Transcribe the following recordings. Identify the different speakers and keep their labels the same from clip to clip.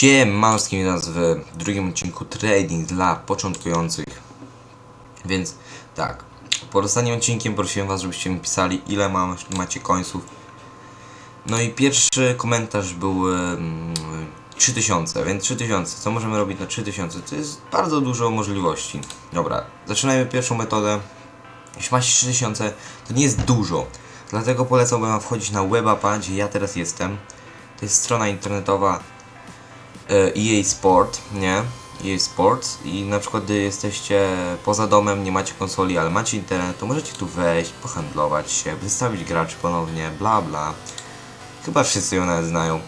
Speaker 1: Siemanski nas w drugim odcinku Trading dla początkujących. Więc tak, pod ostatnim odcinkiem prosiłem was, żebyście mi pisali ile mam, macie końców. No i pierwszy komentarz był em, 3000, więc 3000, co możemy robić na 3000? To jest bardzo dużo możliwości. Dobra, zaczynajmy pierwszą metodę. Jeśli macie 3000, to nie jest dużo. Dlatego polecałbym wam wchodzić na webapa, gdzie ja teraz jestem. To jest strona internetowa EA Sport, nie? EA Sports i na przykład gdy jesteście poza domem, nie macie konsoli, ale macie internet, to możecie tu wejść, pohandlować się, wystawić graczy ponownie, bla bla. Chyba wszyscy ją nawet znają.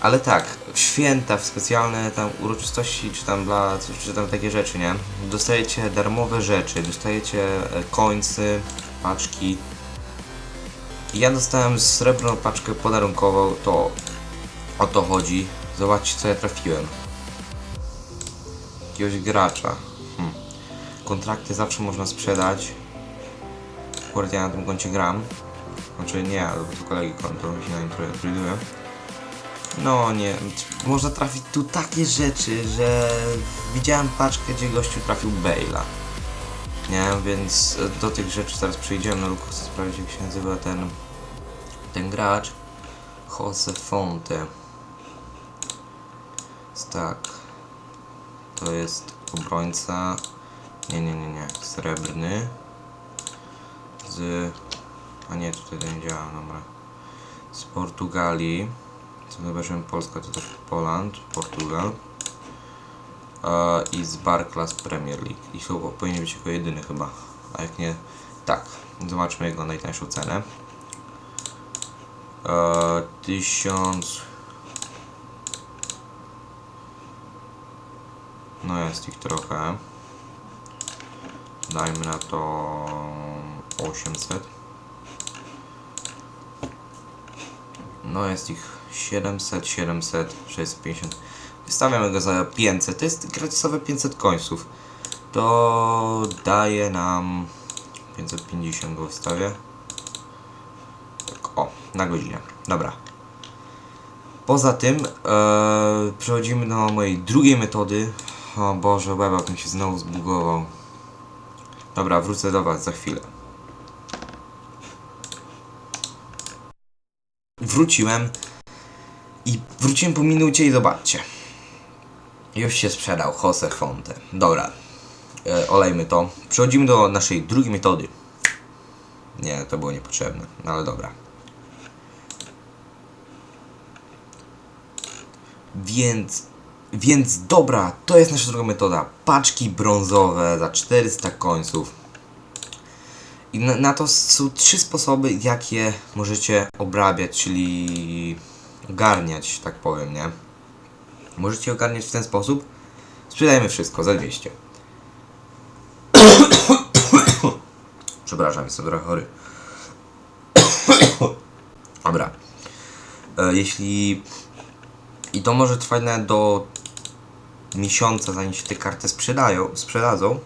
Speaker 1: Ale tak, w święta, w specjalne tam uroczystości, czy tam bla, czy, tam takie rzeczy, nie? Dostajecie darmowe rzeczy, dostajecie e, końcy, paczki. Ja dostałem srebrną paczkę podarunkową, to o to chodzi. Zobaczcie co ja trafiłem. Jakiegoś gracza. Hmm. Kontrakty zawsze można sprzedać. Akurat ja na tym koncie gram. Znaczy nie, ale to kolegi konto mi się na nim trochę traduje. No nie, można trafić tu takie rzeczy, że widziałem paczkę, gdzie gościu trafił Bale'a. Nie, więc do tych rzeczy zaraz przejdziemy. Tylko chcę sprawdzić, jak się nazywa ten, ten gracz. Jose Fonte. Tak. To jest obrońca. Nie, nie, nie, nie. Srebrny. Z. A nie, tutaj to nie działa, dobra. Z Portugalii. Co zobaczyłem Polska, to też Poland, Portugal. E, I z Barclays Premier League. I chyba powinien być jako jedyny chyba. A jak nie, tak. Zobaczmy jego najtańszą cenę. E, tysiąc. No jest ich trochę. Dajmy na to 800. No jest ich 700, 700, 650. Wystawiamy go za 500. To jest gratisowe 500 końców. To daje nam 550 go wystawię. Tak, o, na godzinę. Dobra. Poza tym e, przechodzimy do mojej drugiej metody. O Boże, webak mi się znowu zbugował. Dobra, wrócę do Was za chwilę. Wróciłem i wróciłem po minucie i zobaczcie. Już się sprzedał Jose Fonte. Dobra, e, olejmy to. Przechodzimy do naszej drugiej metody. Nie, to było niepotrzebne, no ale dobra. Więc, więc dobra, to jest nasza druga metoda. Paczki brązowe za 400 końców. I na, na to są trzy sposoby, jakie możecie obrabiać, czyli ogarniać, tak powiem, nie? Możecie ogarniać w ten sposób. Sprzedajemy wszystko za 200. Przepraszam, jestem trochę chory. Dobra. E, jeśli i to może trwać nawet do miesiąca, zanim się te karty sprzedają, sprzedadzą.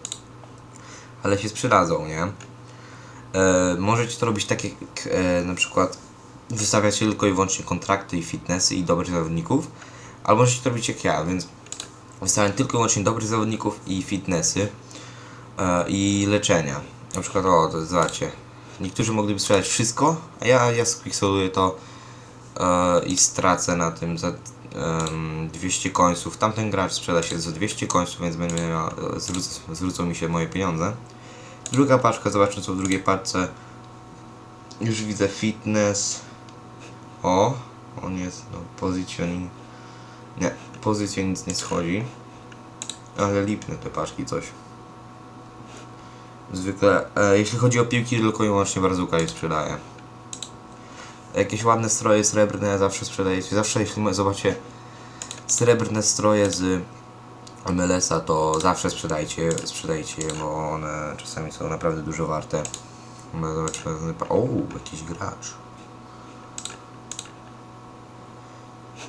Speaker 1: Ale się sprzedadzą, nie? E, możecie to robić tak jak e, na przykład wystawiać tylko i wyłącznie kontrakty i fitnessy i dobrych zawodników. Albo możecie to robić jak ja, więc wystawiam tylko i wyłącznie dobrych zawodników i fitnessy e, i leczenia. Na przykład, o, to zobaczcie. Niektórzy mogliby sprzedać wszystko, a ja, ja skwikseluję to e, i stracę na tym za 200 końców. Tamten gracz sprzeda się za 200 końców, więc będę miał, e, zwróc, zwrócą mi się moje pieniądze. Druga paczka, zobaczmy co w drugiej paczce. Już widzę fitness. O, on jest, no, positioning. Nie, pozycja nic nie schodzi. Ale lipne te paczki coś. Zwykle, e, jeśli chodzi o piłki, tylko i wyłącznie Barzuka je sprzedaje. Jakieś ładne stroje srebrne zawsze sprzedajecie. Zawsze jeśli zobaczycie srebrne stroje z MLS-a, to zawsze sprzedajcie, sprzedajcie je, bo one czasami są naprawdę dużo warte. O, jakiś gracz.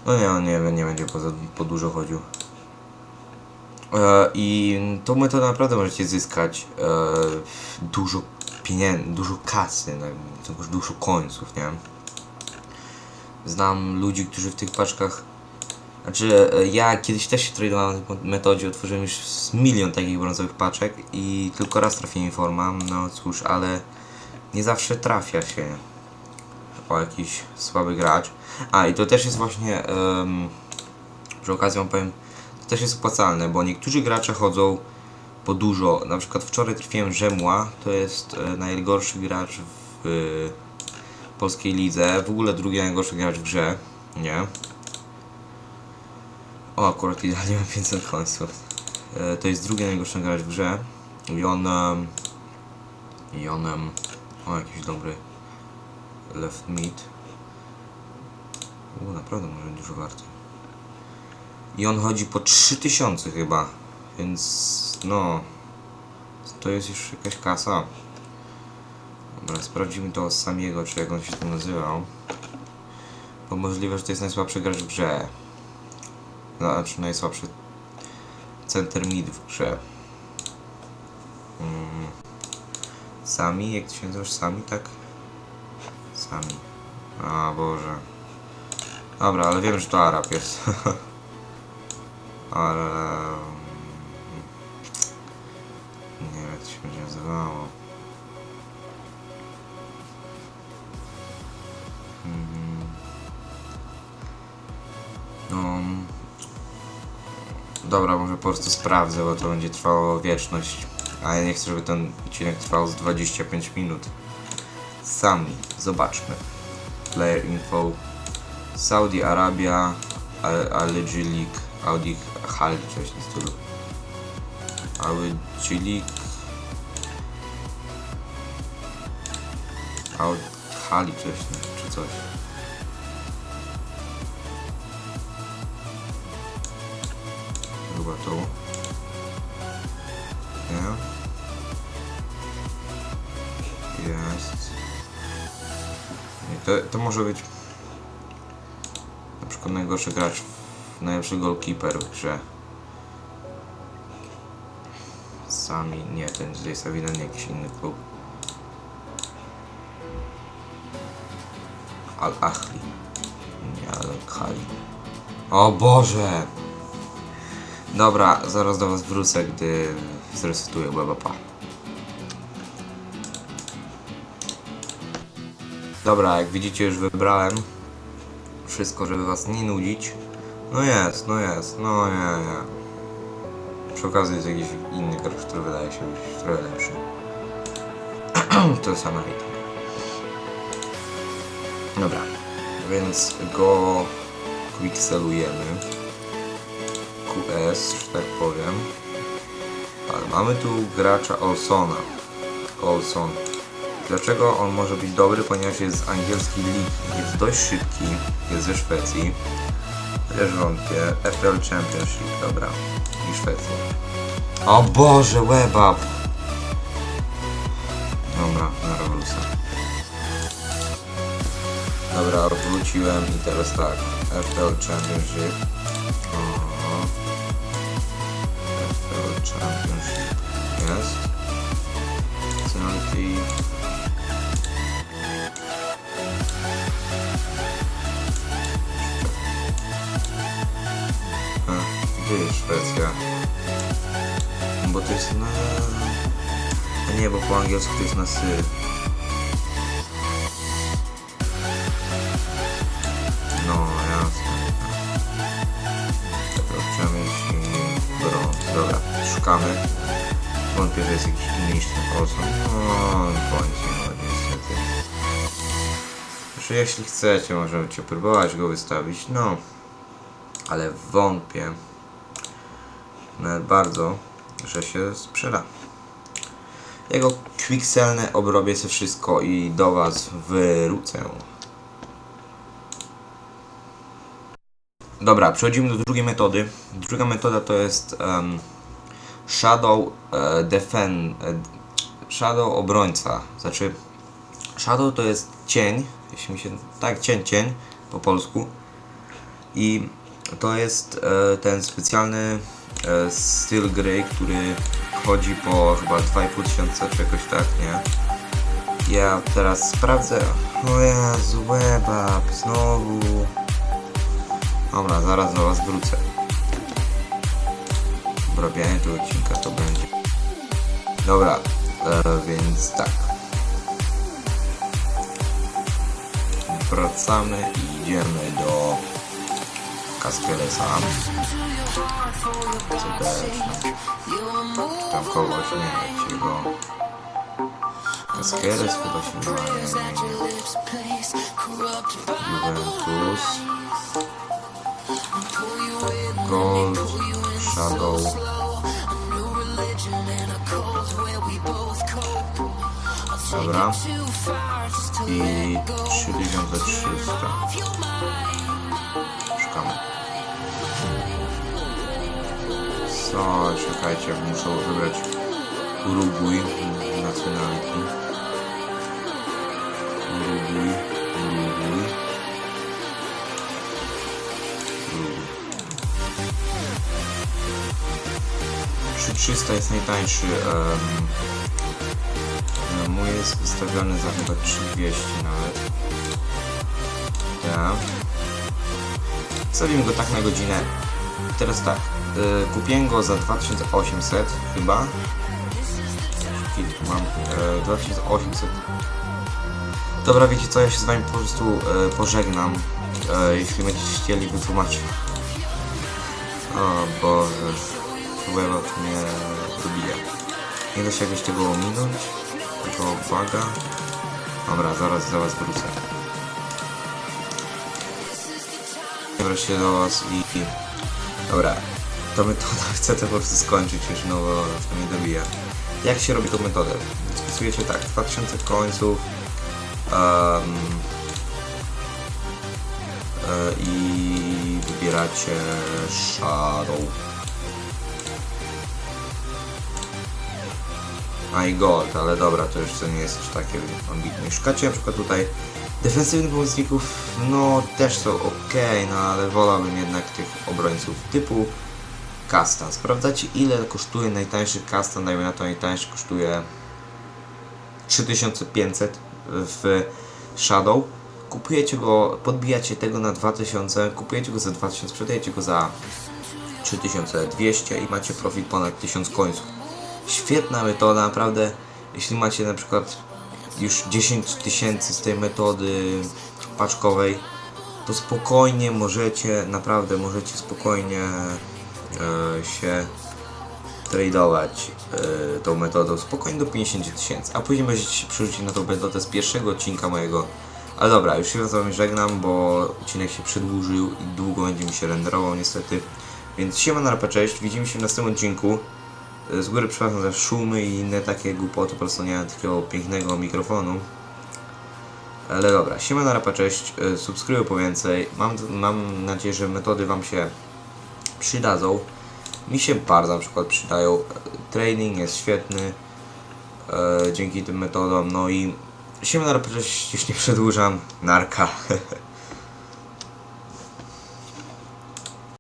Speaker 1: No nie, on nie, nie będzie po, po dużo chodził. E, I tą metodą naprawdę możecie zyskać e, dużo pieniędzy, dużo kasy, dużo końców, nie? Znam ludzi, którzy w tych paczkach Znaczy, e, ja kiedyś też się tradowałem na tej metodzie, otworzyłem już milion takich brązowych paczek i tylko raz trafiłem forma, no cóż, ale nie zawsze trafia się o jakiś słaby gracz. A i to też jest właśnie, um, przy okazji wam powiem, to też jest opłacalne, bo niektórzy gracze chodzą po dużo. Na przykład wczoraj trafiłem Rzemła, to jest e, najgorszy gracz w polskiej lidze, w ogóle drugi najgorszy gracz w grze, nie? O, akurat idealnie mam 500 końców. E, to jest drugi najgorszy gracz w grze i on... I on... O, jakiś dobry left mid. U, naprawdę może być dużo warty. I on chodzi po 3000 chyba, więc no... To jest już jakaś kasa. Dobra, sprawdzimy to z samiego, czy jak on się tu nazywał. Bo możliwe, że to jest najsłabszy gracz w grze. Znaczy najsłabszy center mid w grze. Mm. Sami? Jak ty się nazywasz? Sami, tak? Sami. A Boże. Dobra, ale wiem, że to Arab jest. ale... mm, Nie wiem, jak to się będzie nazywało. Dobra, może po prostu sprawdzę, bo to będzie trwało wieczność. A ja nie chcę, żeby ten odcinek trwał z 25 minut. Sami, zobaczmy. Player info. Saudi Arabia, Al- Al-G League, Audi Hali, coś w stylu. Al-G League. Al Hali, coś, czy coś. Chyba. Nie? Jest. Nie, to, to może być na przykład najgorszy gracz, najlepszy goalkeeper w grze. Sami, nie, ten tutaj Savina, jakiś inny klub. Al-Ahli. Nie, Al-Khali. O Boże! Dobra, zaraz do was wrócę, gdy zresetuję Webapa. Dobra, jak widzicie już wybrałem wszystko, żeby was nie nudzić. No jest, no jest, no nie, nie. Przy okazji jest jakiś inny gracz, który wydaje się być trochę lepszy. to jest Amerika. Dobra, więc go quickselujemy. QS, że tak powiem. Ale mamy tu gracza Olsona. Olson. Dlaczego on może być dobry? Ponieważ jest z angielskiej ligi. Jest dość szybki. Jest ze Szwecji. Też wątpię. FL Championship, dobra. I Szwecja. O Boże, webab! Dobra, na rewolucję. Dobra, wróciłem i teraz tak. FL Championship. O, FL Championship jest. Penalty. Gdzie jest Szwecja? Bo to jest na... A nie, bo po angielsku to jest na sy. Szukamy. Wątpię, że jest jakiś inny Olson. No, nie ma niestety. Znaczy, jeśli chcecie, możecie próbować go wystawić, no. Ale wątpię. Bardzo, że się sprzeda. Jego quickselne obrobię sobie wszystko i do Was wrócę. Dobra, przechodzimy do drugiej metody. Druga metoda to jest em, Shadow e. E, shadow obrońca. Znaczy, Shadow to jest cień, jeśli mi się. Tak, cień, cień po polsku. I to jest e, ten specjalny e, styl gry, który chodzi po chyba 2,5 tysiąca czy jakoś tak, nie? Ja teraz sprawdzę. O Jezu, webab, znowu. Dobra, zaraz do was wrócę. Obrabianie tego odcinka to będzie. Dobra, e, więc tak. Wracamy i idziemy do Kaskelesa. Tam kogoś, nie wiem jak się go... Kaskeles chyba się nie. Juventus. Gold, Shadow. Dobra. I 3300. Szukamy. Co? Czekajcie, muszę wybrać Uruguay Nationality. Uruguay, 3300 jest najtańszy. Um, mój jest wystawiony za chyba 3200 nawet. Tak. Wstawimy go tak na godzinę. Teraz tak. y, kupiłem go za 2800 chyba. Mam y, 2800. Dobra, wiecie co, ja się z wami po prostu y, pożegnam. Y, jeśli będziecie chcieli wytłumaczyć. O Boże, Webot mnie dobija. Nie da się jakoś tego ominąć? Tego baga? Dobra, zaraz do was wrócę. Wreszcie do was i... Dobra, to metoda chcę to po prostu skończyć już, no bo to mnie dobija. Jak się robi tą metodę? Wpisujecie tak, 2000 końców um, i wybieracie Shadow. I gold, ale dobra, to to nie jest aż takie ambitne. Szukacie na przykład tutaj defensywnych pomocników, no też są ok, no ale wolałbym jednak tych obrońców typu Kastan. Sprawdzacie ile kosztuje najtańszy Kastan, dajmy na to najtańszy kosztuje 3500 w Shadow. Kupujecie go, podbijacie tego na 2000, kupujecie go za 2000, sprzedajecie go za 3200 i macie profit ponad 1000 końców. Świetna metoda, naprawdę. Jeśli macie na przykład już 10 tysięcy z tej metody paczkowej, to spokojnie możecie, naprawdę możecie spokojnie e, się tradeować e, tą metodą spokojnie do 50 tysięcy, a później będziecie się przerzucić na tą metodę z pierwszego odcinka mojego. Ale dobra, już się z wami żegnam, bo odcinek się przedłużył i długo będzie mi się renderował niestety. Więc siema na rapę, cześć, widzimy się w następnym odcinku. E, Z góry przepraszam za szumy i inne takie głupoty, po prostu nie mam takiego pięknego mikrofonu. Ale dobra, siema na rapa, cześć, e, subskrybuj po więcej. Mam, mam nadzieję, że metody Wam się przydadzą. Mi się bardzo na przykład przydają. E, Training jest świetny e, dzięki tym metodom. No i siema na rapa, cześć, już nie przedłużam. Narka.